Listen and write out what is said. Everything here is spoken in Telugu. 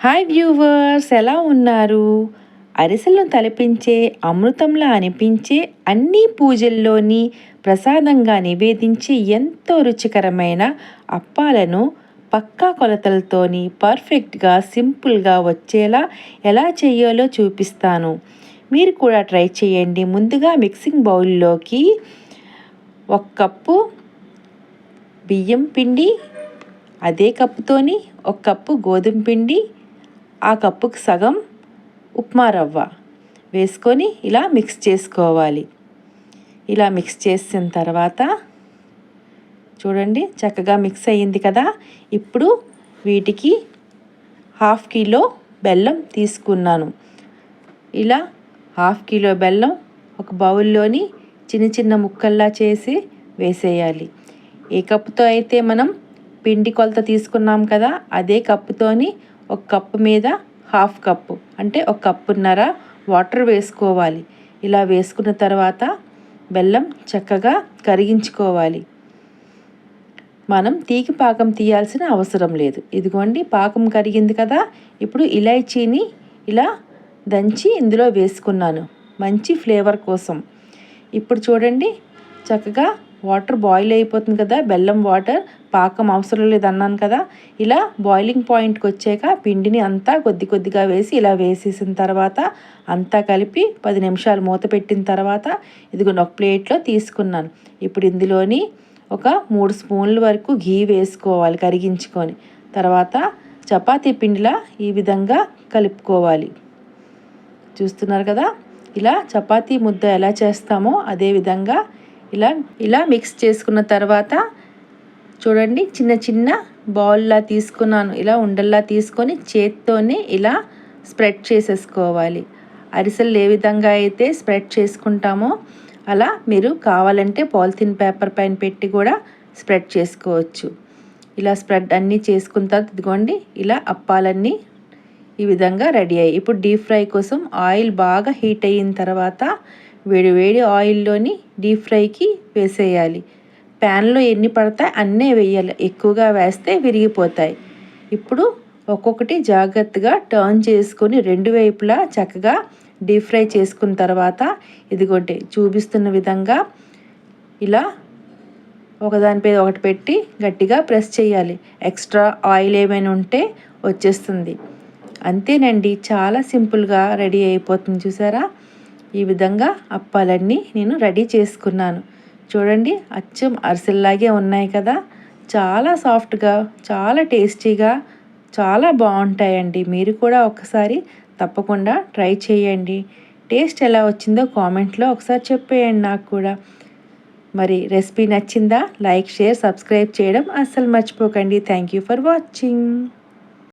హాయ్ వ్యూవర్స్ ఎలా ఉన్నారు? అరిసెలను తలపించే అమృతంలా అనిపించే అన్ని పూజల్లోని ప్రసాదంగా నివేదించి ఎంతో రుచికరమైన అప్పాలను పక్కా కొలతలతోని పర్ఫెక్ట్గా సింపుల్గా వచ్చేలా ఎలా చేయాలో చూపిస్తాను. మీరు కూడా ట్రై చేయండి. ముందుగా మిక్సింగ్ బౌల్లోకి ఒక కప్పు బియ్యం పిండి అదే కప్పుతోని ఒక కప్పు గోధుమ పిండి ఆ కప్పుకు సగం ఉప్మా రవ్వ వేసుకొని ఇలా మిక్స్ చేసుకోవాలి. ఇలా మిక్స్ చేసిన తర్వాత చూడండి చక్కగా మిక్స్ అయ్యింది కదా? ఇప్పుడు వీటికి హాఫ్ కిలో బెల్లం తీసుకున్నాను. ఇలా హాఫ్ కిలో బెల్లం ఒక బౌల్లోని చిన్న చిన్న ముక్కల్లా చేసి వేసేయాలి. ఏ కప్పుతో అయితే మనం పిండి కొలత తీసుకున్నాం కదా అదే కప్పుతోని ఒక కప్పు మీద హాఫ్ కప్పు అంటే ఒక కప్పున్నర వాటర్ వేసుకోవాలి. ఇలా వేసుకున్న తర్వాత బెల్లం చక్కగా కరిగించుకోవాలి. మనం తీగి పాకం తీయాల్సిన అవసరం లేదు. ఇదిగోండి పాకం కరిగింది కదా ఇప్పుడు ఇలైచీని ఇలా దంచి ఇందులో వేసుకున్నాను. మంచి ఫ్లేవర్ కోసం. ఇప్పుడు చూడండి చక్కగా వాటర్ బాయిల్ అయిపోతుంది కదా బెల్లం వాటర్ పాకం అవసరం లేదు అన్నాను కదా. ఇలా బాయిలింగ్ పాయింట్కి వచ్చాక పిండిని అంతా కొద్ది కొద్దిగా వేసి ఇలా వేసేసిన తర్వాత అంతా కలిపి పది నిమిషాలు మూత పెట్టిన తర్వాత ఇదిగో ఒక ప్లేట్లో తీసుకున్నాను. ఇప్పుడు ఇందులోని ఒక మూడు స్పూన్ల వరకు ఘీ వేసుకోవాలి కరిగించుకొని. తర్వాత చపాతీ పిండిలా ఈ విధంగా కలుపుకోవాలి. చూస్తున్నారు కదా? ఇలా చపాతీ ముద్ద ఎలా చేస్తామో అదే విధంగా ఇలా ఇలా మిక్స్ చేసుకున్న తర్వాత చూడండి చిన్న చిన్న బౌల్లా తీసుకున్నాను. ఇలా ఉండల్లా తీసుకొని చేత్తోనే ఇలా స్ప్రెడ్ చేసేసుకోవాలి. అరిసెలు ఏ విధంగా అయితే స్ప్రెడ్ చేసుకుంటామో అలా మీరు కావాలంటే పాలిథిన్ పేపర్ పైన పెట్టి కూడా స్ప్రెడ్ చేసుకోవచ్చు. ఇలా స్ప్రెడ్ అన్నీ చేసుకున్న తర్వాత ఇదిగోండి ఇలా అప్పాలన్నీ ఈ విధంగా రెడీ అయ్యాయి. ఇప్పుడు డీప్ ఫ్రై కోసం ఆయిల్ బాగా హీట్ అయిన తర్వాత వేడి వేడి ఆయిల్లోని డీప్ ఫ్రైకి వేసేయాలి. ప్యాన్లో ఎన్ని పడతాయి అన్నీ వేయాలి. ఎక్కువగా వేస్తే విరిగిపోతాయి. ఇప్పుడు ఒక్కొక్కటి జాగ్రత్తగా టర్న్ చేసుకొని రెండు వైపులా చక్కగా డీప్ ఫ్రై చేసుకున్న తర్వాత ఇదిగోటి చూపిస్తున్న విధంగా ఇలా ఒకదానిపై ఒకటి పెట్టి గట్టిగా ప్రెస్ చేయాలి. ఎక్స్ట్రా ఆయిల్ ఏమైనా ఉంటే వచ్చేస్తుంది. అంతేనండి. చాలా సింపుల్గా రెడీ అయిపోతుంది. చూసారా? ఈ విధంగా అప్పాలన్నీ నేను రెడీ చేసుకున్నాను. చూడండి అచ్చం అరిసెల్లాగే ఉన్నాయి కదా. చాలా సాఫ్ట్గా చాలా టేస్టీగా చాలా బాగుంటాయండి. మీరు కూడా ఒకసారి తప్పకుండా ట్రై చేయండి. టేస్ట్ ఎలా వచ్చిందో కామెంట్లో ఒకసారి చెప్పేయండి నాకు కూడా. మరి రెసిపీ నచ్చిందా? లైక్ షేర్ సబ్స్క్రైబ్ చేయడం అస్సలు మర్చిపోకండి. Thank you for watching.